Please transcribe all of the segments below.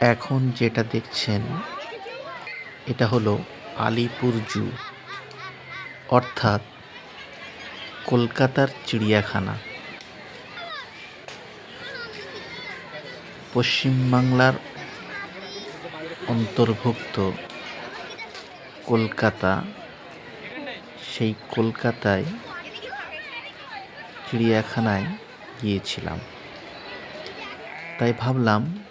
এখন যেটা দেখছেন, এটা হলো আলিপুর জু। অর্থাৎ কলকাতার চিড়িয়াখানা। পশ্চিমবাংলার অন্তর্ভুক্ত কলকাতা, সেই কলকাতায় চিড়িয়াখানায় গিয়েছিলাম। তাই ভাবলাম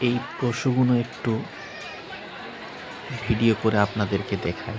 এই পশুগুলো একটু ভিডিও করে আপনাদেরকে দেখাই।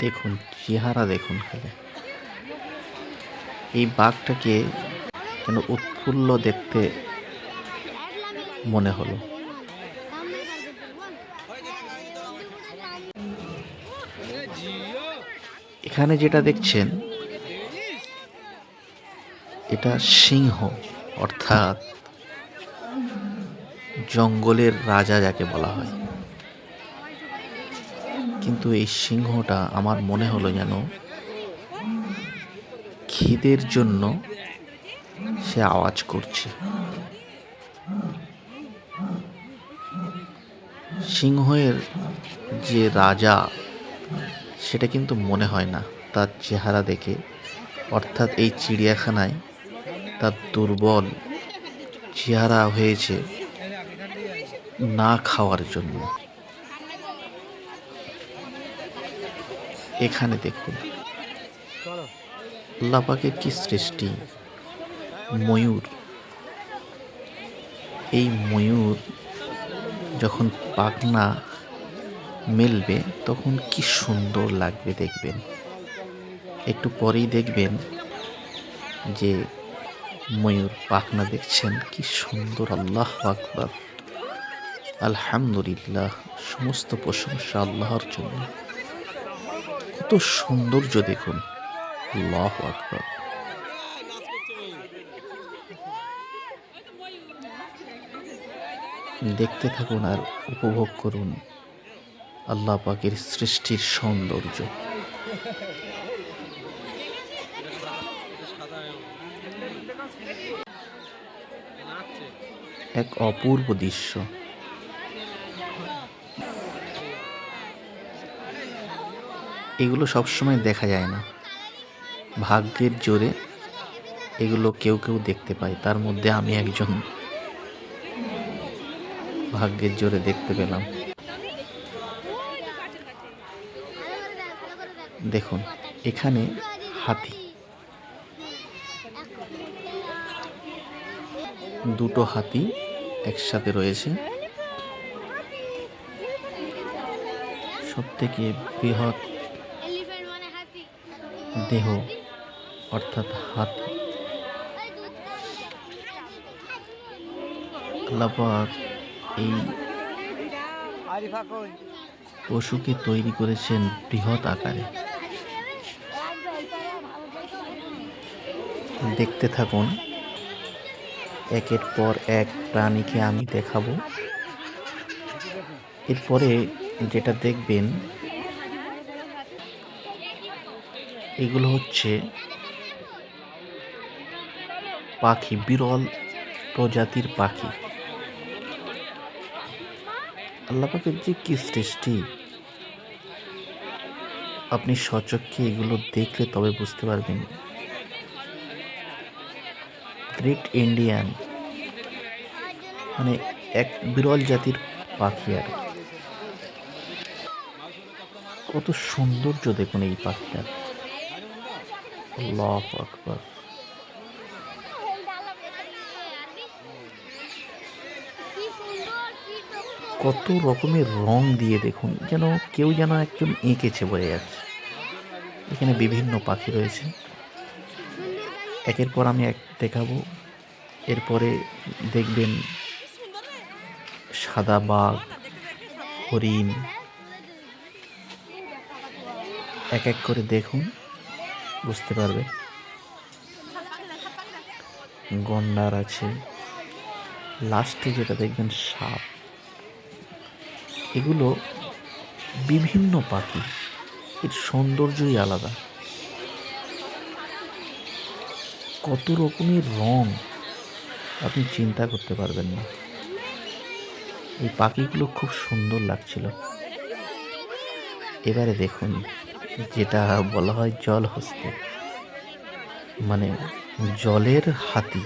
দেখুন, চেহারা দেখুন খালি। এই বাঘটাকে যেন উৎফুল্ল দেখতে মনে হলো। এখানে যেটা দেখছেন এটা সিংহ, অর্থাৎ জঙ্গলের রাজা যাকে বলা হয়। কিন্তু এই সিংহটা আমার মনে হলো যেন খিদের জন্য সে আওয়াজ করছে। সিংহের যে রাজা, সেটা কিন্তু মনে হয় না। তার চেহারা দেখে, অর্থাৎ এই চিড়িয়াখানায় তার দুর্বল চেহারা হয়েছে না খাওয়ার জন্য। এখানে দেখুন, আল্লাপাকে কি সৃষ্টি? ময়ূর। এই ময়ূর যখন পাখনা মেলবে, তখন কি সুন্দর লাগবে দেখবেন। একটু পরেই দেখবেন যে ময়ূর পাখনা দেখছেন, কি সুন্দর, আল্লাহ আকবর। আলহামদুলিল্লাহ, সমস্ত প্রশংসা আল্লাহর জন্য। কত সৌন্দর্য দেখুন, আল্লাহ আকবর। দেখতে থাকুন আর উপভোগ করুন, আল্লাহ পাকের সৃষ্টির সৌন্দর্য। এক অপূর্ব দৃশ্য। এগুলো সবসময় দেখা যায় না। ভাগ্যের জোরে এগুলো কেউ কেউ দেখতে পায়। তার মধ্যে আমি একজন। ভাগ্যের জোরে দেখতে পেলাম। দেখুন, এখানে হাতি। দুটো হাতি একসাথে রয়েছে। সব থেকে বৃহৎ দেহ, অর্থাৎ হাত। এই পশুকে তৈরি করেছেন বৃহৎ আকারে। দেখতে থাকুন। একের পর এক প্রাণীকে আমি দেখাবো। এরপরে যেটা দেখবেন, এগুলো হচ্ছে পাখি, বিরল প্রজাতির পাখি। আল্লাপাকের যে কি সৃষ্টি? আপনি সচক্ষে এগুলো দেখলে তবে বুঝতে পারবেন। Great Indian. মানে এক বিরল জাতির পাখি আর। কত সৌন্দর্য দেখুন এই পাখিটার কত রকমের রং দিয়ে দেখুন, যেন কেউ যেন একজন এঁকেছে বোঝা যাচ্ছে। এখানে বিভিন্ন পাখি রয়েছে। একের পর আমি এক দেখাবো। এরপরে দেখবেন সাদা বাঘ, হরিণ। এক এক করে দেখুন, বুঝতে পারবে গন্ডার আছে। লাস্টে যেটা দেখবেন সাপ। এগুলো বিভিন্ন পাখি। এর সৌন্দর্যই আলাদা। কত রকমের রং আপনি চিন্তা করতে পারবেন না। এই পাখিগুলো খুব সুন্দর লাগছিল। এবারে দেখুন, যেটা বলা হয় জল হস্তে মানে জলের হাতি,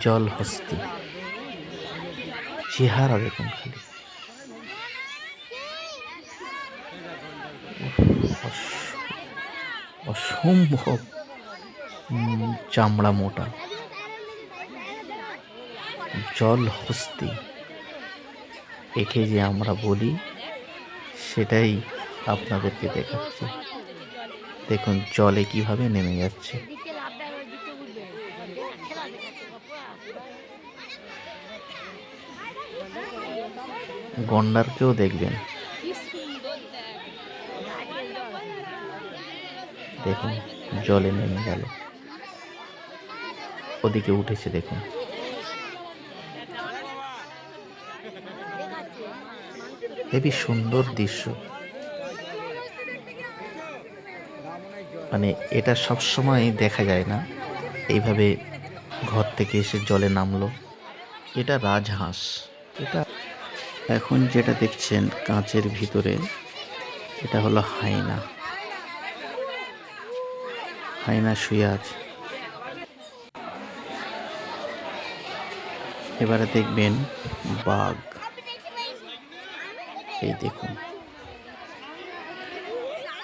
জল হস্তি। চেহারা দেখুন খালি। অস- অসম্ভব। চামড়া মোটা। জল হস্তি। একে যে আমরা বলি, সেটাই আপনাদেরকে দেখাচ্ছি। দেখুন, জলে কীভাবে নেমে যাচ্ছে। গন্ডারকেও দেখবেন। দেখুন, জলে নেমে গেল। ওদিকে উঠেছে, দেখুন। হেবি সুন্দর দৃশ্য। মানে এটা সব সময় দেখা যায় না। এইভাবে ঘর থেকে এসে জলে নামলো। এটা রাজহাঁস। এটা এখন যেটা দেখছেন কাঁচের ভিতরে, এটা হলো হাইনা হাইনা শুয়ে আছে। এবারে দেখবেন বাঘ। এই দেখুন।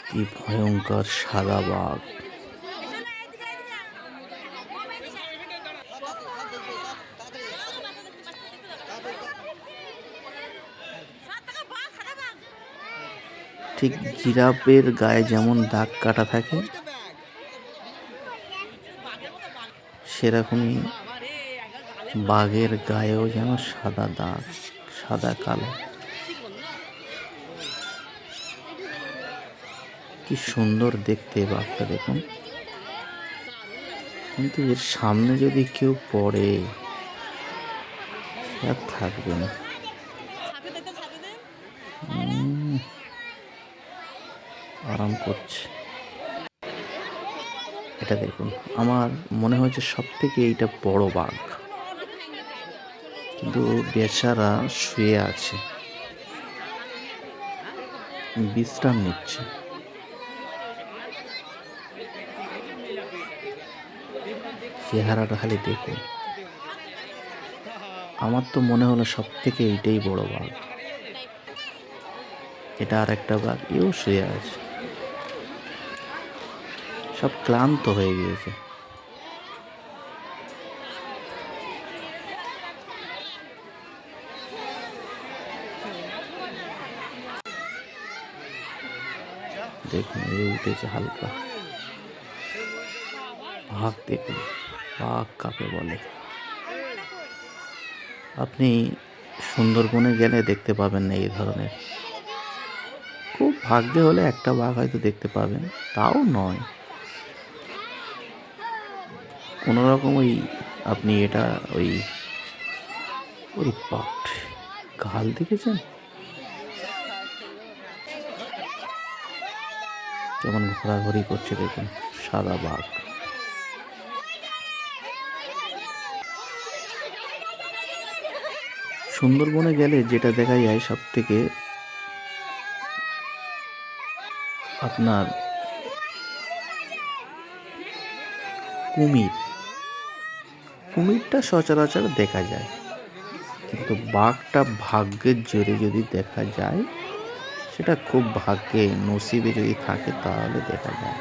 কি ভয়ঙ্কর সাদা বাঘ। ঠিক জিরাফের গায়ে যেমন দাগ কাটা থাকে, সেরকমই বাঘের গায়েও যেন সাদা দাগ, সাদা কালো। কি সুন্দর দেখতে বাঘটা, দেখুন। কিন্তু এর সামনে যদি কেউ পড়ে, সে আর থাকবে না। আরাম করছে। এটা দেখুন, আমার মনে হয়েছে সব থেকে এইটা বড় বাঘ। কিন্তু বেচারা শুয়ে আছে। বিশ্রাম নিচ্ছে। চেহারাটা খালি দেখুন। আমার তো মনে হলো সব থেকে এইটাই বড় বাঘ। এটা আর একটা বাঘ, এও শুয়ে আছে। সব ক্লান্ত হয়ে গিয়েছে। দেখুন, এই উঠেছে হালকা। ভাগ দেখুন, ভাগ কাকে বলে। আপনি সুন্দরবনে গেলে দেখতে পাবেন না এই ধরনের। খুব ভাগ্যে হলে একটা বাঘ হয়তো দেখতে পাবেন, তাও নয়। কোনো রকম ওই আপনি এটা ওই ওই পাট। গাল দেখেছেন? কেমন ঘোরাঘুরি করছে দেখুন, সাদা বাঘ। সুন্দরবনে গেলে যেটা দেখা যায় সব থেকে আপনার কুমির। কুমিরটা সচরাচর দেখা যায়। কিন্তু বাঘটা ভাগ্যের জোরে যদি দেখা যায় সেটা খুব ভাগ্যে নসিবে যদি থাকে তাহলে দেখা যায়।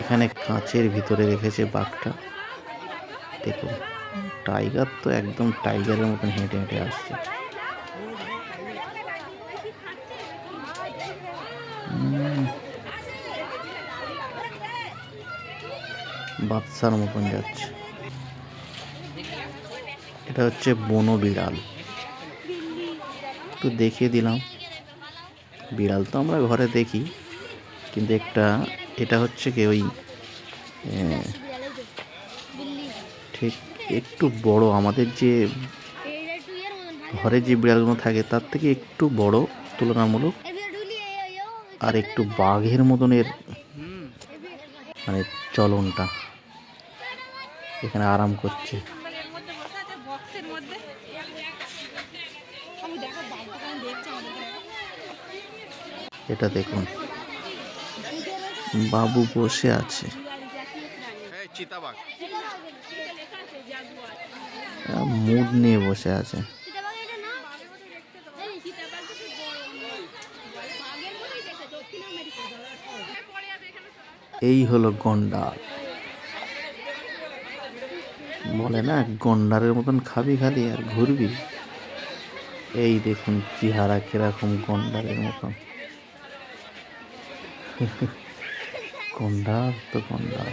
এখানে কাঁচের ভিতরে রেখেছে বাঘটা। দেখুন, টাইগার তো একদম টাইগারের মতন হেঁটে হেঁটে আসছে। বাদশার মতন যাচ্ছে। এটা হচ্ছে বনো বিড়াল একটু দেখিয়ে দিলাম। বিড়াল তো আমরা ঘরে দেখি, কিন্তু একটা, এটা হচ্ছে কি ওই ঠিক একটু বড়, আমাদের যে ঘরে যে বিড়ালগুলো থাকে, তার থেকে একটু বড়, তুলনামূলক, আর একটু বাঘের মতনের মানে চলনটা, এখানে আরাম করছে এর মধ্যে বসে আছে বক্সের মধ্যে আমি দেখো বাবা কেমন দেখছে আমাদের এটা দেখুন। বাবু বসে আছে। মুড নিয়ে বসে আছে। এই হলো গন্ডার। বলে না গন্ডারের মতন খাবি খালি আর ঘুরবি। এই দেখুন চেহারা কীরকম গন্ডারের মতন গন্ডার তো গন্ডার।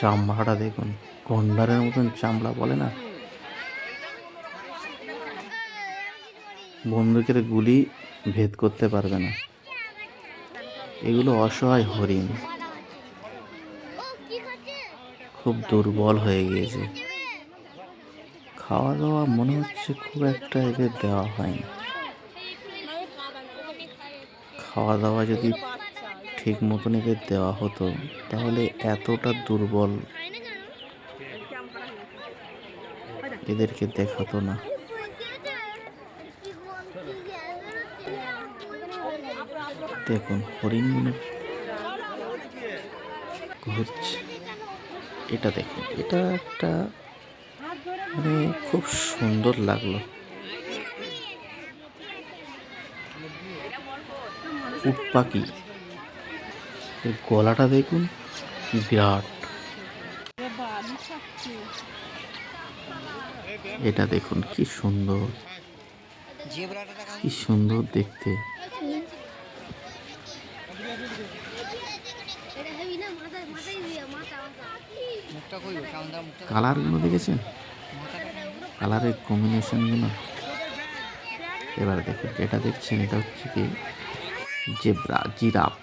চামড়াটা দেখুন, গন্ডারের মতন চামড়া বলে না? বন্দুকের গুলি ভেদ করতে পারবে না। এগুলো অসহায় হরিণ। খুব দুর্বল হয়ে গিয়েছে। খাওয়া দাওয়া মনে হচ্ছে খুব একটা এদের দেওয়া হয়নি। খাওয়া দাওয়া যদি ঠিক মতন এদের দেওয়া হতো, তাহলে এতটা দুর্বল এদেরকে দেখাতো না। দেখুন, হরিণ ঘুরছে এটা দেখুন, এটা একটা মানে খুব সুন্দর লাগল। উট পাখি। এর গলাটা দেখুন বিরাট। এটা দেখুন কি সুন্দর। কি সুন্দর দেখতে। কালারগুলো দেখেছেন? কালারের কম্বিনেশনগুলো এবার দেখুন যেটা দেখছেন এটা হচ্ছে কি? Zebra, giraffe.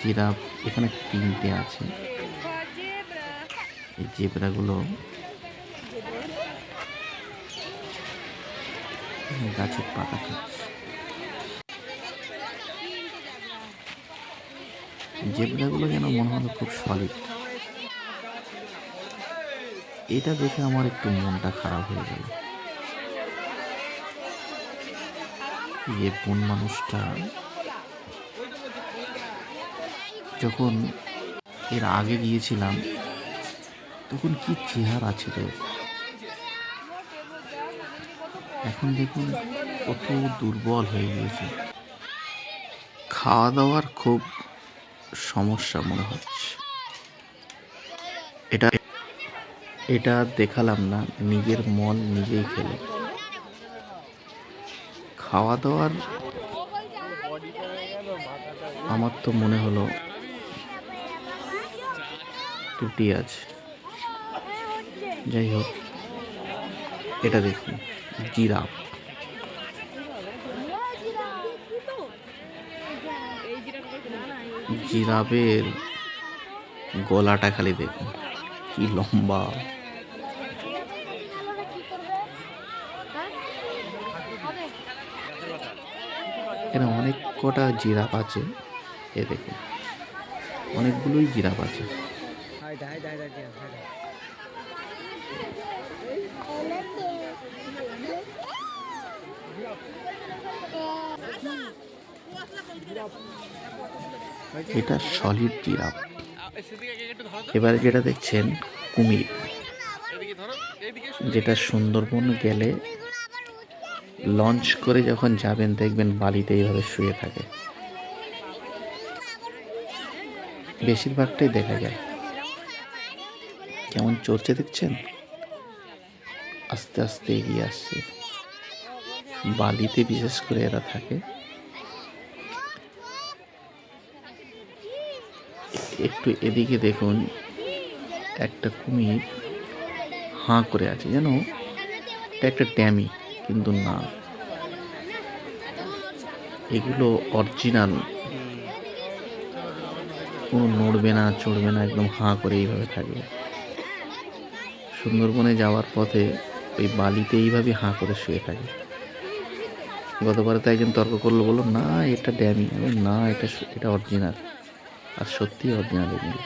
জিরাফ এখানে তিনটে আছে। এই জেব্রাগুলো গাছের পাতা খাচ্ছে। জেব্রাগুলো যেন মনে হলো খুব সলিড এটা দেখে আমার একটু মনটা খারাপ হয়ে গেল। এ কোন মানুষটা যখন এর আগে গিয়েছিলাম, তখন কি চেহারা ছিল। এখন দেখুন কত দুর্বল হয়ে গিয়েছে। খাওয়া দাওয়ার খুব সমস্যা মনে হচ্ছে। এটা এটা দেখালাম না, নিজের মন নিজেই খেলে। খাওয়া দাওয়ার আমার তো মনে হলো ত্রুটি আছে। যাই হোক, এটা দেখুন, জিরাফ। জিরাফের গলাটা খালি দেখুন, কি লম্বা। এখানে অনেক কটা জিরাফ আছে। এ দেখুন, অনেকগুলোই জিরাফ আছে। এটা সলিড জিরাফ। এবারে যেটা দেখছেন কুমির। যেটা সুন্দরবন গেলে লঞ্চ করে যখন যাবেন, দেখবেন বালিতে এইভাবে শুয়ে থাকে। বেশিরভাগটাই দেখা যায়। কেমন চড়ছে দেখছেন? আস্তে আস্তে এগিয়ে আসছে। বালিতে বিশেষ করে এরা থাকে। একটু এদিকে দেখুন, একটা কুমির হাঁ করে আছে। যেন একটা ড্যামি কিন্তু না। এগুলো অরিজিনাল কোনো নড়বে না, চড়বে না, একদম হাঁ করে এইভাবে থাকবে সুন্দরবনে যাওয়ার পথে ওই বালিতে এইভাবে হাঁ করে শুয়ে থাকে। গতবারে তো একজন তর্ক করল, বলল, না, এটা ড্যামি। না, এটা এটা অরিজিনাল আর সত্যি অরিজিনাল এগুলো।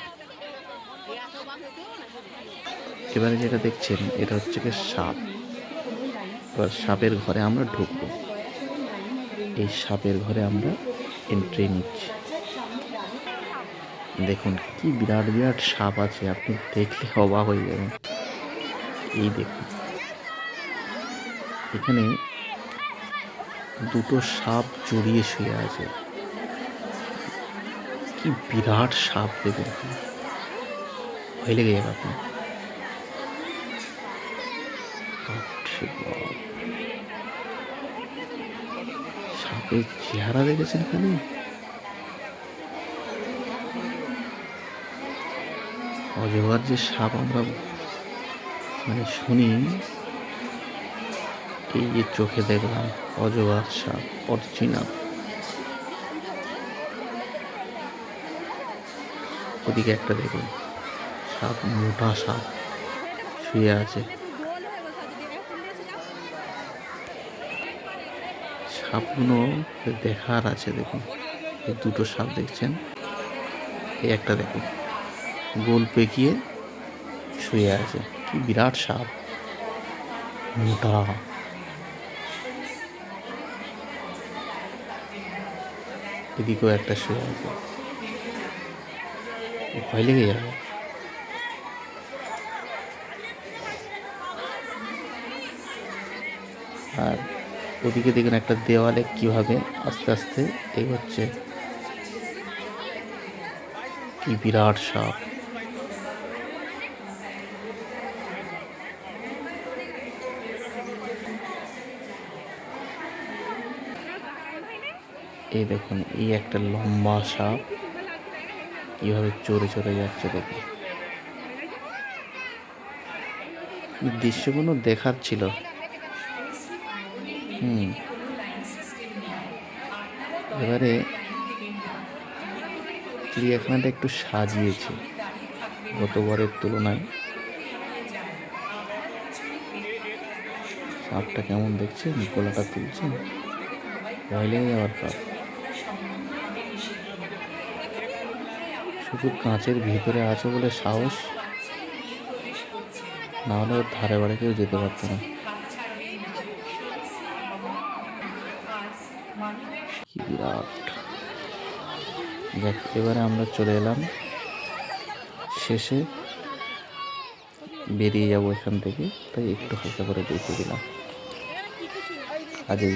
এবারে যেটা দেখছেন, এটা হচ্ছে সাপ। এবার সাপের ঘরে আমরা ঢুকবো। এই সাপের ঘরে আমরা এন্ট্রি নিচ্ছি। দেখুন, কি বিরাট বিরাট সাপ আছে, আপনি দেখলে অবাক হয়ে যাবেন। এই দেখুন। এখানে দুটো সাপ জড়িয়ে শুয়ে আছে। কি বিরাট সাপ দেখুন। ভয় লেগে যাবে আপনি বাপরে চেহারা দেখেছেন খালি? অজগর যে সাপ আমরা মানে শুনি, এই যে চোখে দেখলাম অজগর সাপ অরিজিনাল ওদিকে একটা দেখুন, সাপ, মোটা সাপ শুয়ে আছে গোল হয়ে বসে আছে দেখে তুলে এসে যাও সাপগুলো দেখার আছে, দেখুন। এই দুটো সাপ দেখছেন? এই একটা দেখুন, গোল পেকিয়ে শুয়ে আছে। কি বিরাট সাপ। মোটা। এদিকেও একটা শুয়ে আছে। ভয় লেগে যাবে। আর ওদিকে দেখুন একটা দেওয়ালে কীভাবে আস্তে আস্তে এগোচ্ছে কি বিরাট সাপ। এই দেখুন, এই একটা লম্বা সাপ কীভাবে চড়ে চড়ে যাচ্ছে দেখুন। দৃশ্যগুলো দেখার ছিল। হুম। এবারে চিড়িয়াখানাটা একটু সাজিয়েছে গতবারের তুলনায়। সাপটা কেমন দেখছেন গোলাটা তুলছে? ভয় যাওয়ার কাপ। শুধু কাঁচের ভিতরে আছে বলে সাহস? না হলে ওর ধারে বাড়ি কেউ যেতে পারতো না কি বিরাট যাক, এবারে আমরা চলে এলাম। শেষে বেরিয়ে যাব এখান থেকে, তাই একটু হালকা করে দেখে দিলাম আজ এই